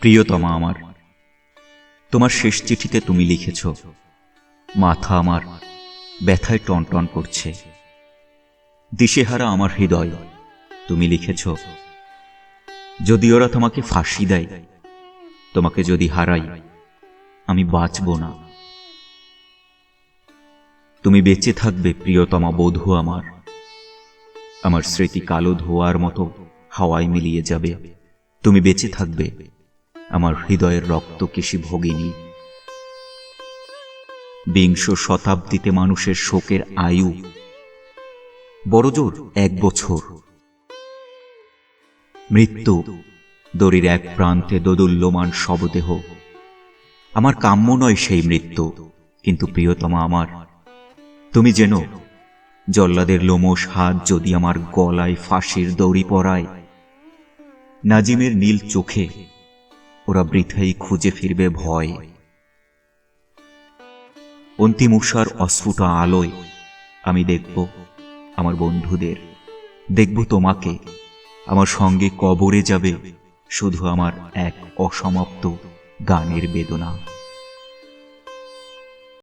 প্রিয়তমা আমার, তোমার শেষ চিঠিতে তুমি লিখেছ, মাথা আমার ব্যথায় টনটন করছে। দিশেহারা আমার হৃদয়, তুমি লিখেছ, যদি ওরা তোমাকে ফাঁসি দেয়, তোমাকে যদি হারাই আমি বাঁচব না। তুমি বেঁচে থাকবে, প্রিয়তমা বধূ আমার আমার স্মৃতি কালো ধোয়ার মতো হাওয়ায় মিলিয়ে যাবে। তুমি বেঁচে থাকবে আমার হৃদয়ের রক্ত কেশি ভগিনী। বিংশ শতাব্দীতে মানুষের শোকের আয়ু বড়জোর এক বছর। মৃত্যু দড়ির এক প্রান্তে দোদুল্যমান শবদেহ। আমার কাম্য নয় সেই মৃত্যু, কিন্তু প্রিয়তমা আমার। তুমি যেন জল্লাদের লোমশ হাত যদি আমার গলায় ফাঁসির দড়ি পড়ায় নাজিমের নীল চোখে ওরা বৃথাই খুঁজে ফিরবে ভয়। অন্তিম উষার অস্ফুট আলোয় আমি দেখব আমার বন্ধুদের। দেখব তোমাকে। আমার সঙ্গে কবরে যাবে শুধু আমার এক অসমাপ্ত গানের বেদনা।